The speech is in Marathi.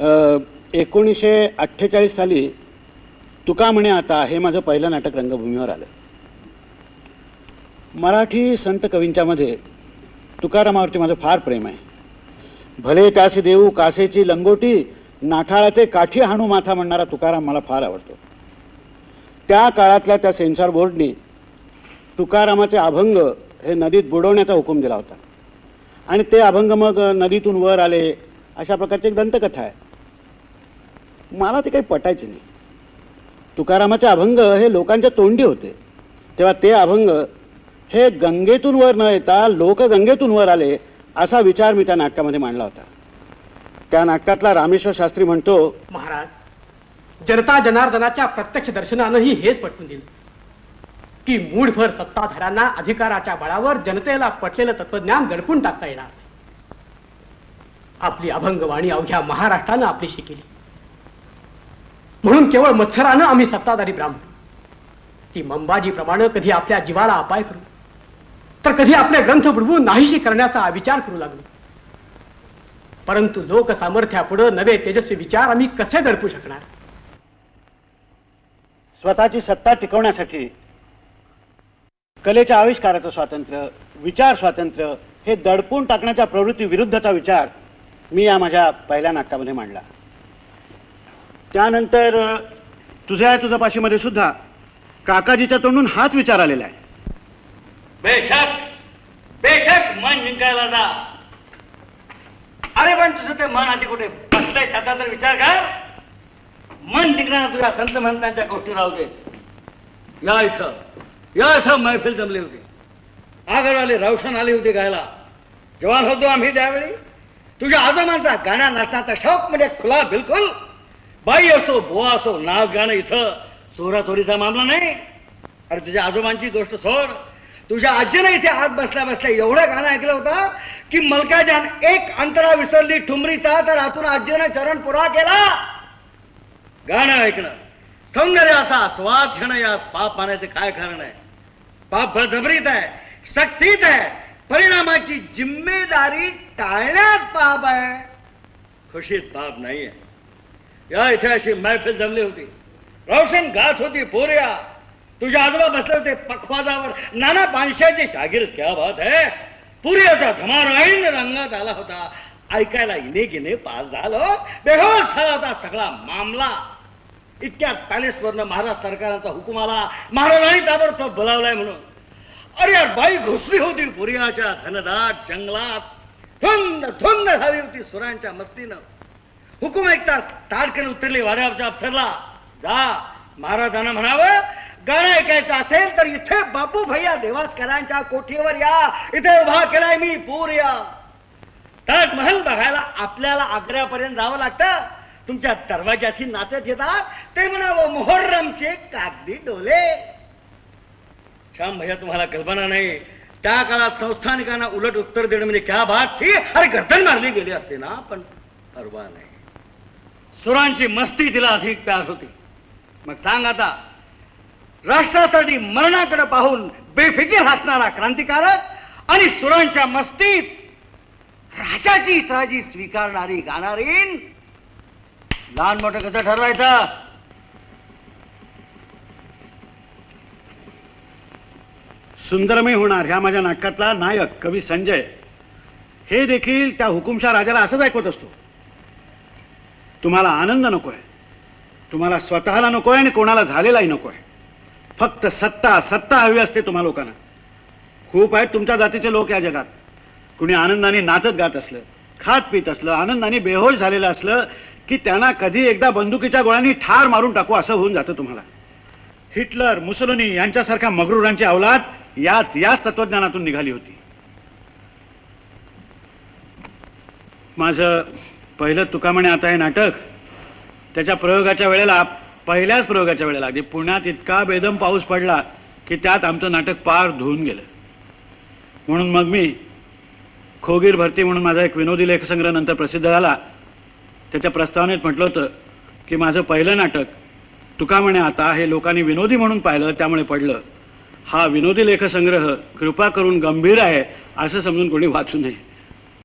एकोणीसशे अठ्ठेचाळीस साली तुका म्हणे आता हे माझं पहिलं नाटक रंगभूमीवर आलं. मराठी संत कवींच्यामध्ये तुकारामावरती माझं फार प्रेम आहे. भले त्याचे देऊ कासेची लंगोटी नाठाळाचे काठी हाणू माथा म्हणणारा तुकाराम मला फार आवडतो. त्या काळातल्या त्या सेन्सॉर बोर्डने तुकारामाचे अभंग हे नदीत बुडवण्याचा हुकूम दिला होता. आणि ते अभंग मग नदीतून वर आले अशा प्रकारची एक दंतकथा आहे. मला ते काही पटायचे नाही. तुकारामाचे अभंग हे लोकांच्या तोंडी होते. तेव्हा ते अभंग हे गंगेतून वर न येता लोक गंगेतून वर आले असा विचार मी त्या नाटकामध्ये मांडला होता. त्या नाटकातला रामेश्वर शास्त्री म्हणतो महाराज जनता जनार्दनाच्या प्रत्यक्ष दर्शनानंही हेच पटवून दिलं. की मूढभर सत्ताधाऱ्यांना अधिकाराच्या बळावर जनतेला पटलेलं तत्वज्ञान गडपून टाकता येणार आपली अभंगवाणी अवघ्या महाराष्ट्रानं आपली शिकली. म्हणून केवळ मत्सरानं आम्ही सत्ताधारी ब्राह्मण. ती मंबाजीप्रमाणे कधी आपल्या जीवाला अपाय करू? तर कधी आपले ग्रंथ बुडवून नाहीशी करण्याचा विचार करू लागलो. परंतु लोकसामर्थ्यापुढे नवे तेजस्वी विचार आम्ही कसे दडपू शकणार? स्वतःची सत्ता टिकवण्यासाठी कलेच्या आविष्काराचं स्वातंत्र्य विचार स्वातंत्र्य हे दडपून टाकण्याच्या प्रवृत्ती विरुद्धचा विचार मी या माझ्या पहिल्या नाटकामध्ये मांडला. त्यानंतर तुझ्या तुझ्या पाशीमध्ये सुद्धा काकाजीच्या तोंडून हाच विचार आलेला आहे. बेशक बेशक मन जिंकायला जा. अरे पण तुझं ते मन आधी कुठे बसलंय त्याचा तर विचार कर. मन जिंकणार तुझ्या संत महंतांच्या गोष्टी राहू दे. या इथं या इथं मैफिल जमली होती. आगरवाले रवशन आले होते गायला. जवान होतो आम्ही त्यावेळी. तुझ्या आजोबांचा गाण्या नाचण्याचा शौक म्हणजे खुला बिलकुल बाई असो बुवा असो नाच गाणं इथं चोरा चोरीचा मामला नाही. अरे तुझ्या आजोबांची गोष्ट सोड. तुझ्या आजीनं इथे आत बसल्या बसल्या एवढं गाणं ऐकलं होतं की मलकाजान एक अंतरा विसरली ठुमरीचा तर आतून आजीनं चरण पुरा केला. गाणं ऐकणं. सौंदर्याचा स्वाद घेणं यात पाप पाण्याचं काय कारण आहे? पाप बळजबरीत आहे सक्तीत आहे परिणामाची जिम्मेदारी टाळण्यात पाप आहे. खुशीत पाप नाही आहे या इथे अशी मैफिल जमली होती. रोशन गात होती पोर्या. तुझे आजोबा बसले होते पखवाजावर. नाना पानशाचे शागीर क्या बात है? पुऱ्याचा धमाराईन रंगात आला होता. ऐकायला इने गिने पास झालो. बेहोश झाला होता सगळा मामला. इतक्या पॅलेसवरनं महाराज सरकारांचा हुकूम आला. महाराजांनी ताबडतोब बोलावलाय म्हणून. अरे यार बाई घुसली होती पुरियाच्या धनदाट जंगलात. धुंद धुंद झाली होती सुरांच्या मस्तीनं. हुकूम ऐकताच ताडकन उतरले वाऱ्याच्या अफसरला. जा महाराजांना म्हणावं गाणं ऐकायचं असेल तर इथे बापू भैया देवासकरांच्या कोठीवर या. इथे उभा केलाय मी पूर्या ताजमहल बघायला आपल्याला आग्र्यापर्यंत जावं लागतं. तुमच्या दरवाजाशी नाचत येतात. ते म्हणावं मोहर्रमचे कागदी डोले. श्याम भैया तुम्हाला कल्पना नाही. त्या काळात संस्थानिकांना उलट उत्तर देणं म्हणजे क्या बात थी? अरे गर्दन मारली गेली असते ना पण परवा नाही. सुरांची मस्ती तिला अधिक प्यार होती. मग सांग आता राष्ट्रासाठी मरणाकडे पाहून बेफिकीर हसणारा क्रांतिकारक आणि सुरांच्या मस्तीत राजाची इतराजी स्वीकारणारी गाणारीन लहान मोठं कसं ठरवायचं? सुंदरमय होणार ह्या माझ्या नाटकातला नायक कवी संजय. हे देखील त्या हुकुमशा राजाला असंच ऐकवत असतो. तुम्हाला आनंद नको आहे तुम्हाला स्वतःला नको आहे आणि कोणाला झालेलाही नको आहे फक्त सत्ता सत्ता हवी असते तुम्हा लोकांना. खूप आहेत तुमच्या जातीचे लोक या जगात. कुणी आनंदाने नाचत गात असलं खात पित असलं आनंदाने बेहोश झालेलं असलं की त्यांना कधी एकदा बंदुकीच्या गोळ्यांनी ठार मारून टाकू असं होऊन जातं तुम्हाला. हिटलर मुसलोनी यांच्यासारख्या मगरुरांची अवलाद याच याच तत्वज्ञानातून निघाली होती. माझं पहिलं तुका म्हणे आता हे नाटक. त्याच्या प्रयोगाच्या वेळेला पहिल्याच प्रयोगाच्या वेळेला अगदी पुण्यात इतका बेदम पाऊस पडला की त्यात आमचं नाटक पार धुवून गेलं. म्हणून मग मी खोगीर भरती म्हणून माझा एक विनोदी लेखसंग्रह नंतर प्रसिद्ध झाला. त्याच्या प्रस्तावनेत म्हटलं होतं की माझं पहिलं नाटक तुका म्हणे आता हे लोकांनी विनोदी म्हणून पाहिलं त्यामुळे पडलं. हा विनोदी लेखसंग्रह कृपा करून गंभीर आहे असं समजून कोणी वाचू नये.